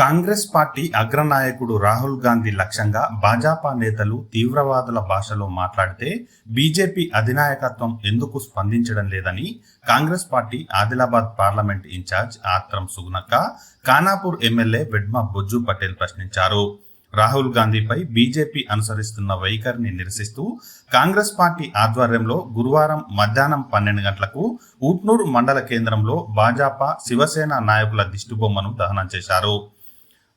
Congress party అగ్రనాయకుడు రాహుల్ గాంధీ లక్ష్యంగా భాజపా నేతలు తీవ్రవాదుల భాషలో మాట్లాడితే బీజేపీ అధినాయకత్వం ఎందుకు స్పందించడం లేదని Congress party Adilabad parliament in-charge Atram Sugunakka Khanapur MLA Vedma Bojju Patel ప్రశ్నించారు. రాహుల్ గాంధీపై బీజేపీ అనుసరిస్తున్న వైఖరిని నిరసిస్తూ కాంగ్రెస్ పార్టీ ఆధ్వర్యంలో గురువారం మధ్యాహ్నం పన్నెండు గంటలకు ఊట్నూరు మండల కేంద్రంలో భాజపా శివసేన నాయకుల దిష్టిబొమ్మను దహనం చేశారు.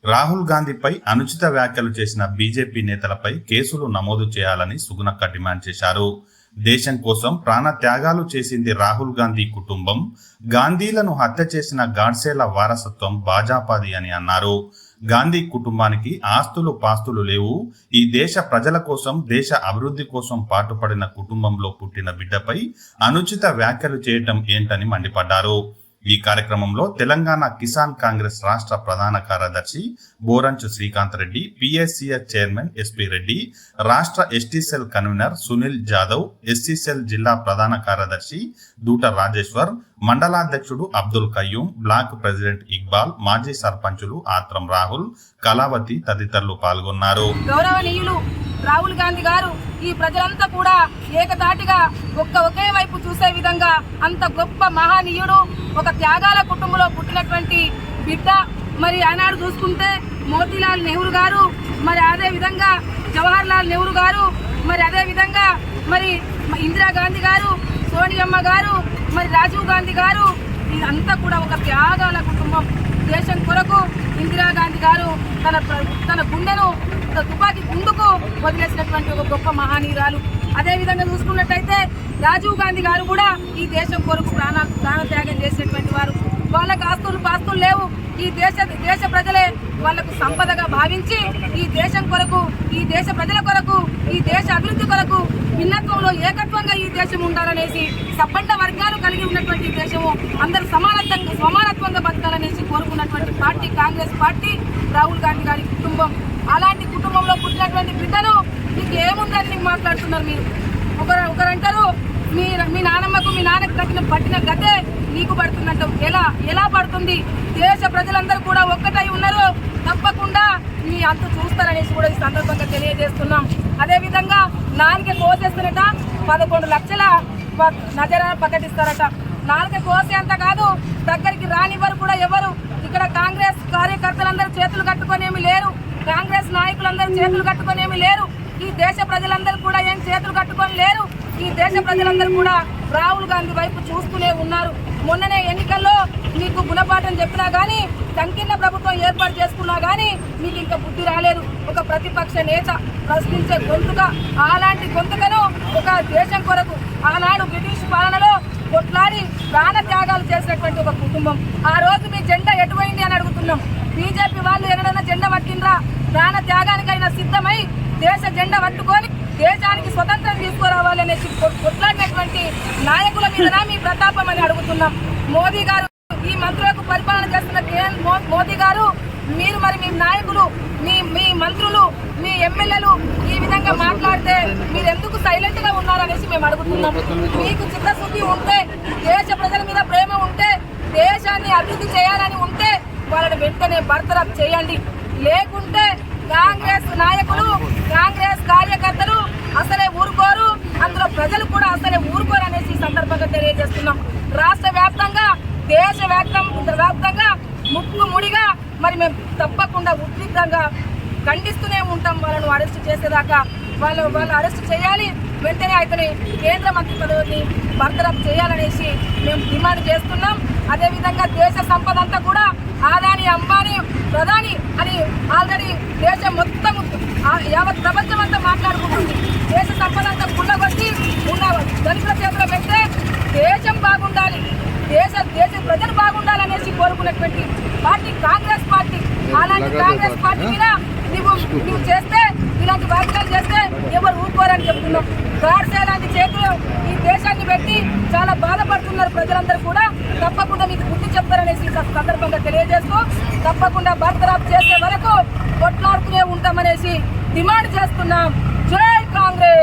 రాహుల్ గాంధీపై అనుచిత వ్యాఖ్యలు చేసిన బీజేపీ నేతలపై కేసులు నమోదు చేయాలని సుగునక్క డిమాండ్ చేశారు. దేశం కోసం ప్రాణ త్యాగాలు చేసింది రాహుల్ గాంధీ కుటుంబం గాంధీలను హత్య చేసిన గాడ్సేల వారసత్వం భాజపాది అని అన్నారు. గాంధీ కుటుంబానికి ఆస్తులు పాస్తులు లేవు. ఈ దేశ ప్రజల కోసం దేశ అభివృద్ధి కోసం పాటుపడిన కుటుంబంలో పుట్టిన బిడ్డపై అనుచిత వ్యాఖ్యలు చేయటం ఏంటని మండిపడ్డారు. ఈ కార్యక్రమంలో తెలంగాణ కిసాన్ కాంగ్రెస్ రాష్ట్ర ప్రధాన కార్యదర్శి Boranchu Srikanth Reddy PSCS chairman SP Reddy రాష్ట్ర ST cell convener Sunil Jadhav SC cell జిల్లా ప్రధాన కార్యదర్శి దూట రాజేశ్వర్ మండలాధ్యక్షుడు అబ్దుల్ కయ్యూం బ్లాక్ ప్రెసిడెంట్ ఇక్బాల్ మాజీ సర్పంచులు ఆత్రం రాహుల్ కళావతి తదితరులు పాల్గొన్నారు. గౌరవనీయులు రాహుల్ గాంధీ గారు ఈ ప్రజలంతా కూడా ఏకతాటిగా ఒక్క ఒకే వైపు చూసే విధంగా అంత గొప్ప మహానీయుడు ఒక త్యాగాల కుటుంబంలో పుట్టినటువంటి బిడ్డ. మరి ఆనాడు చూసుకుంటే మోతీలాల్ నెహ్రూ గారు మరి అదే విధంగా జవహర్ లాల్ నెహ్రూ గారు మరి అదే విధంగా మరి ఇందిరాగాంధీ గారు సోనియమ్మ గారు మరి రాజీవ్ గాంధీ గారు ఇదంతా కూడా ఒక త్యాగాల కుటుంబం. దేశం కొరకు ఇందిరాగాంధీ గారు తన తన గుండెను తుపాకీ గుండుకు వదిలేసినటువంటి ఒక గొప్ప మహానీయురాలు. అదేవిధంగా చూసుకున్నట్టయితే రాజీవ్ గాంధీ గారు కూడా ఈ దేశం కొరకు ప్రాణ ప్రాణత్యాగం చేసినటువంటి వారు. వాళ్ళకి ఆస్తులు పాస్తులు లేవు. ఈ దేశ దేశ ప్రజలే వాళ్ళకు సంపదగా భావించి ఈ దేశం కొరకు ఈ దేశ ప్రజల కొరకు ఈ దేశ అభివృద్ధి కొరకు భిన్నత్వంలో ఏకత్వంగా ఈ దేశం ఉండాలనేసి సబ్బండ వర్గాలు కలిగి ఉన్నటువంటి దేశము అందరూ సమానత్వంగా సమానత్వంగా బతకాలనేసి కోరుకున్నటువంటి party Congress party Rahul Gandhi గారి కుటుంబం. అలా పుట్టినటువంటి బిడ్డలు మీకు ఏముందని నీకు మాట్లాడుతున్నారు మీరు? ఒకరు ఒకరంటారు మీ మీ నానమ్మకు మీ నాన్నకు తగిన పట్టిన గతే నీకు పడుతున్నట్టు ఎలా? ఎలా పడుతుంది? దేశ ప్రజలందరూ కూడా ఒక్కటై ఉన్నారు. తప్పకుండా మీ అంత చూస్తారనేసి కూడా ఈ సందర్భంగా తెలియజేస్తున్నాం. అదేవిధంగా నాలుగే కోసేస్తున్నట పదకొండు లక్షల ప- ప్రకటిస్తారట నాలుగే కోసే అంత కాదు దగ్గరికి రానివ్వరు కూడా ఎవరు. ఇక్కడ కాంగ్రెస్ కార్యకర్తలు చేతులు కట్టుకొని ఏమి లేరు కాంగ్రెస్ ప్రజలందరూ చేతులు కట్టుకొని ఏమి లేరు. ఈ దేశ ప్రజలందరూ కూడా ఏం చేతులు కట్టుకొని లేరు. ఈ దేశ ప్రజలందరూ కూడా రాహుల్ గాంధీ వైపు చూస్తూనే ఉన్నారు. మొన్ననే ఎన్నికల్లో మీకు గుణపాఠం చెప్పినా కానీ సంకీర్ణ ప్రభుత్వం ఏర్పాటు చేసుకున్నా కానీ మీకు ఇంకా బుద్ధి రాలేదు. ఒక ప్రతిపక్ష నేత ప్రశ్నించే గొంతుక అలాంటి గొంతుకను ఒక దేశం కొరకు ఆనాడు బ్రిటిష్ పాలనలో కొట్లాడి ప్రాణ త్యాగాలు చేసినటువంటి ఒక కుటుంబం. ఆ రోజు మీ జెండా ఎటువైంది అని అడుగుతున్నాం. బీజేపీ వాళ్ళు ఎన్నడన్నా జెండా పట్టినరా ప్రాణ త్యాగానికైనా సిద్ధమై దేశ జెండా పట్టుకొని దేశానికి స్వతంత్రం తీసుకురావాలనే కొట్లాడినటువంటి నాయకుల మీద మీ ప్రతాపం అని అడుగుతున్నాం. మోదీ గారు ఈ మంత్రులకు పరిపాలన చేస్తున్న కేఎన్ మో- మోదీ గారు మీరు మరి మీ నాయకులు మీ మీ మంత్రులు మీ ఎమ్మెల్యేలు ఈ విధంగా మాట్లాడితే మీరు ఎందుకు సైలెంట్గా ఉన్నారనేసి మేము అడుగుతున్నాం. మీకు చిత్తశుద్ధి ఉంటే దేశ ప్రజల మీద ప్రేమ ఉంటే దేశాన్ని అభివృద్ధి చేయాలని ఉంటే వాళ్ళని వెంటనే బర్తరఫ్ చేయండి. లేకుంటే కాంగ్రెస్ నాయకులు కాంగ్రెస్ కార్యకర్తలు అసలే ఊరుకోరు. అందులో ప్రజలు కూడా అసలే ఊరుకోరు అనేసి ఈ సందర్భంగా తెలియజేస్తున్నాం. రాష్ట్ర వ్యాప్తంగా దేశ వ్యాప్తం వ్యాప్తంగా ముక్కు ముడిగా మరి మేము తప్పకుండా ఉద్రిక్తంగా ఖండిస్తూనే ఉంటాం. వాళ్ళను అరెస్ట్ చేసేదాకా వాళ్ళు వాళ్ళు అరెస్ట్ చేయాలి. వెంటనే అతని కేంద్ర మంత్రి పదవిని బర్తరఫ్ చేయాలనేసి మేము డిమాండ్ చేస్తున్నాం. అదేవిధంగా దేశ సంపద అంతా కూడా ఆదాని అంబానీ ప్రధాని అని ఆల్రెడీ దేశం మొత్తం యావత్ ప్రపంచం అంతా మాట్లాడుకుంటుంది. దేశ సంపద అంతా గుండగొట్టి ఉన్న ధనికుల చేతిలో పెడితే దేశం బాగుండాలి. దేశ దేశ ప్రజలు బాగుండాలనేసి కోరుకున్నటువంటి పార్టీ కాంగ్రెస్ పార్టీ. అలాంటి కాంగ్రెస్ పార్టీ మీద నువ్వు నువ్వు చేస్తే ఇలాంటి వ్యాఖ్యలు చేస్తే ఎవరు ఊరుకోరని చెప్తున్నాం. గాడ్సే లాంటి చేతులు ఈ దేశాన్ని పెట్టి చాలా బాధపడుతున్నారు ప్రజలందరూ కూడా. తప్పకుండా మీకు గుర్తు చెప్తారనేసి సందర్భంగా తెలియజేస్తూ తప్పకుండా బర్తరాఫ్ చేసే వరకు కొట్లాడుతూనే ఉంటామనేసి డిమాండ్ చేస్తున్నాం. జై కాంగ్రెస్!